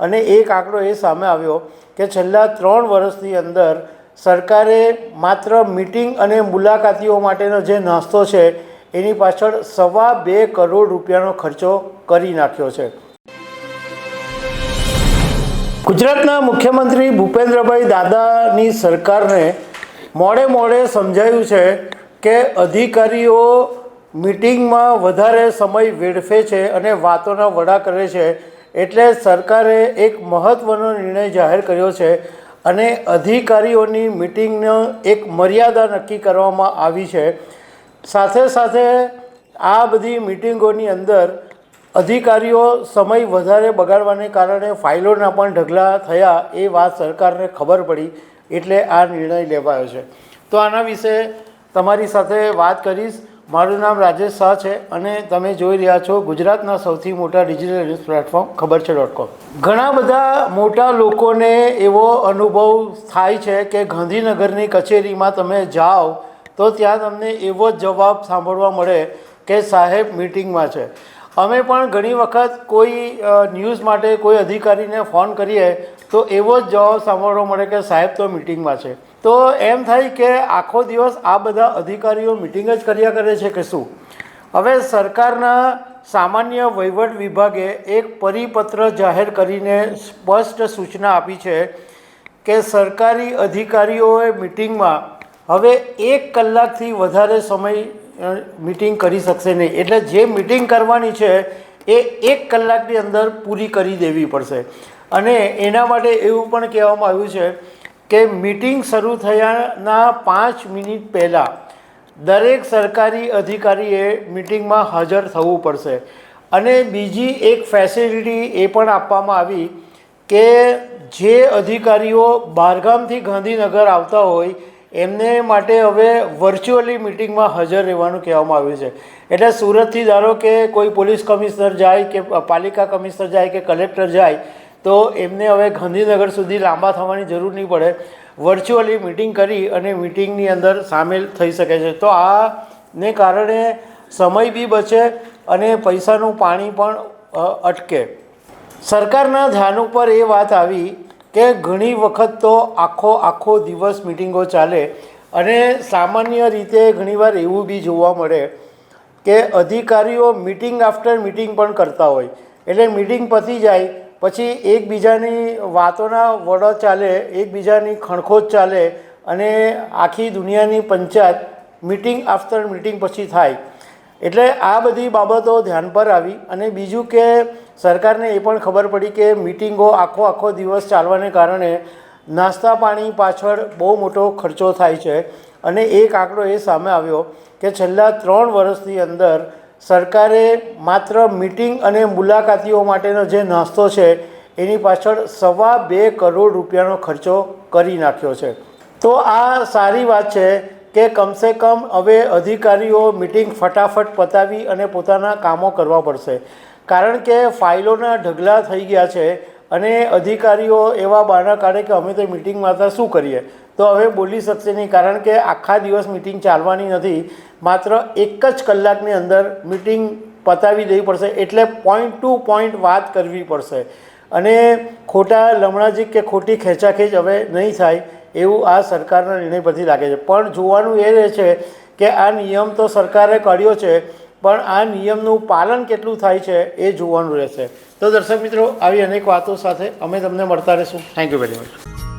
અને એક આંકડો એ સામે આવ્યો કે છેલ્લા ત્રણ વર્ષની અંદર સરકારે માત્ર મિટિંગ અને મુલાકાતીઓ માટેનો જે નાસ્તો છે, એની પાછળ સવા બે કરોડ રૂપિયાનો ખર્ચો કરી નાખ્યો છે. ગુજરાતના મુખ્યમંત્રી ભૂપેન્દ્રભાઈ દાદાની સરકારને મોડે મોડે સમજાયું છે કે અધિકારીઓ મિટિંગમાં વધારે સમય વેડફે છે અને વાતોના વડા કરે છે. એટલે સરકારે એક મહત્ત્વનો નિર્ણય જાહેર કર્યો છે અને અધિકારીઓની મિટિંગનો એક મર્યાદા નક્કી કરવામાં આવી છે. સાથે સાથે આ બધી મિટિંગોની અંદર અધિકારીઓ સમય વધારે બગાડવાને કારણે ફાઇલોના પણ ઢગલા થયા એ વાત સરકારને ખબર પડી એટલે આ નિર્ણય લેવાયો છે. તો આના વિશે તમારી સાથે વાત કરીશ. મારું નામ રાજેશ શાહ છે અને તમે જોઈ રહ્યા છો ગુજરાતના સૌથી મોટા ડિજિટલ ન્યૂઝ પ્લેટફોર્મ ખબર છે ડોટ કોમ ઘણા બધા મોટા લોકોને એવો અનુભવ થાય છે કે ગાંધીનગરની કચેરીમાં તમે જાઓ તો ત્યાં તમને એવો જ જવાબ સાંભળવા મળે કે સાહેબ મિટિંગમાં છે. અમે પણ ઘણી વખત કોઈ ન્યૂઝ માટે કોઈ અધિકારીને ફોન કરીએ તો એવો જ જવાબ સાંભળવા મળે કે સાહેબ તો મિટિંગમાં છે. તો એમ થાય કે આખો દિવસ આ બધા અધિકારીઓ મિટિંગ જ કર્યા કરે છે કે શું? હવે સરકારના સામાન્ય વહીવટ વિભાગે એક પરિપત્ર જાહેર કરીને સ્પષ્ટ સૂચના આપી છે કે સરકારી અધિકારીઓએ મિટિંગમાં હવે એક કલાકથી વધારે સમય મિટિંગ કરી શકશે નહીં. એટલે જે મિટિંગ કરવાની છે એ એક કલાકની અંદર પૂરી કરી દેવી પડશે. અને એના માટે એવું પણ કહેવામાં આવ્યું છે કે મિટિંગ શરૂ થયાના પાંચ મિનિટ પહેલાં દરેક સરકારી અધિકારીએ મિટિંગમાં હાજર થવું પડશે. અને બીજી એક ફેસિલિટી એ પણ આપવામાં આવી કે જે અધિકારીઓ બહારગામથી ગાંધીનગર આવતા હોય, એમને માટે હવે વર્ચ્યુઅલી મિટિંગમાં હાજર રહેવાનું કહેવામાં આવ્યું છે. એટલે સુરતથી ધારો કે કોઈ પોલીસ કમિશનર જાય કે પાલિકા કમિશનર જાય કે કલેક્ટર જાય તો એમને હવે ગાંધીનગર સુધી લાંબા થવાની જરૂર નહીં પડે. વર્ચ્યુઅલી મિટિંગ કરી અને મિટિંગની અંદર સામેલ થઈ શકે છે. તો આને કારણે સમય બી બચે અને પૈસાનું પાણી પણ અટકે. સરકારના ધ્યાન ઉપર એ વાત આવી કે ઘણી વખત તો આખો આખો દિવસ મિટિંગો ચાલે અને સામાન્ય રીતે ઘણીવાર એવું બી જોવા મળે કે અધિકારીઓ મિટિંગ આફ્ટર મિટિંગ પણ કરતા હોય. એટલે મિટિંગ પતી જાય પછી એકબીજાની વાતોના વડો ચાલે, એકબીજાની ખણખોજ ચાલે અને આખી દુનિયાની પંચાયત મિટિંગ આફ્ટર મિટિંગ પછી થાય. એટલે આ બધી બાબતો ધ્યાન પર આવી અને બીજું કે સરકારને એ પણ ખબર પડી કે મિટિંગો આખો આખો દિવસ ચાલવાને કારણે નાસ્તા પાણી પાછળ બહુ મોટો ખર્ચો થાય છે. અને એક આંકડો એ સામે આવ્યો કે છેલ્લા ત્રણ વર્ષની અંદર સરકારે માત્ર મિટિંગ અને મુલાકાતીઓ માટેનો જે નાસ્તો છે, એની પાછળ સવા બે કરોડ રૂપિયાનો ખર્ચો કરી નાખ્યો છે. તો આ સારી વાત છે કે કમસે કમ હવે અધિકારીઓ મિટિંગ ફટાફટ પતાવી અને પોતાના કામો કરવા પડશે. કારણ કે ફાઇલોના ઢગલા થઈ ગયા છે અને અધિકારીઓ એવા બહાના કાઢે કે અમે તો મિટિંગમાં હતા, શું કરીએ? તો હવે બોલી શકશે નહીં, કારણ કે આખા દિવસ મિટિંગ ચાલવાની નથી. માત્ર એક જ કલાકની અંદર મિટિંગ પતાવી દેવી પડશે, એટલે પોઈન્ટ ટુ પોઈન્ટ વાત કરવી પડશે. અને ખોટા લમણાજી કે ખોટી ખેંચાખેંચ હવે નહીં થાય, એવું આ સરકારના નિર્ણય પરથી લાગે છે. પણ જોવાનું એ રહે છે કે આ નિયમ તો સરકારે કર્યો છે, પણ આ નિયમનું પાલન કેટલું થાય છે એ જોવાનું રહેશે. તો દર્શક મિત્રો, આવી અનેક વાતો સાથે અમે તમને મળતા રહીશું. Thank you very much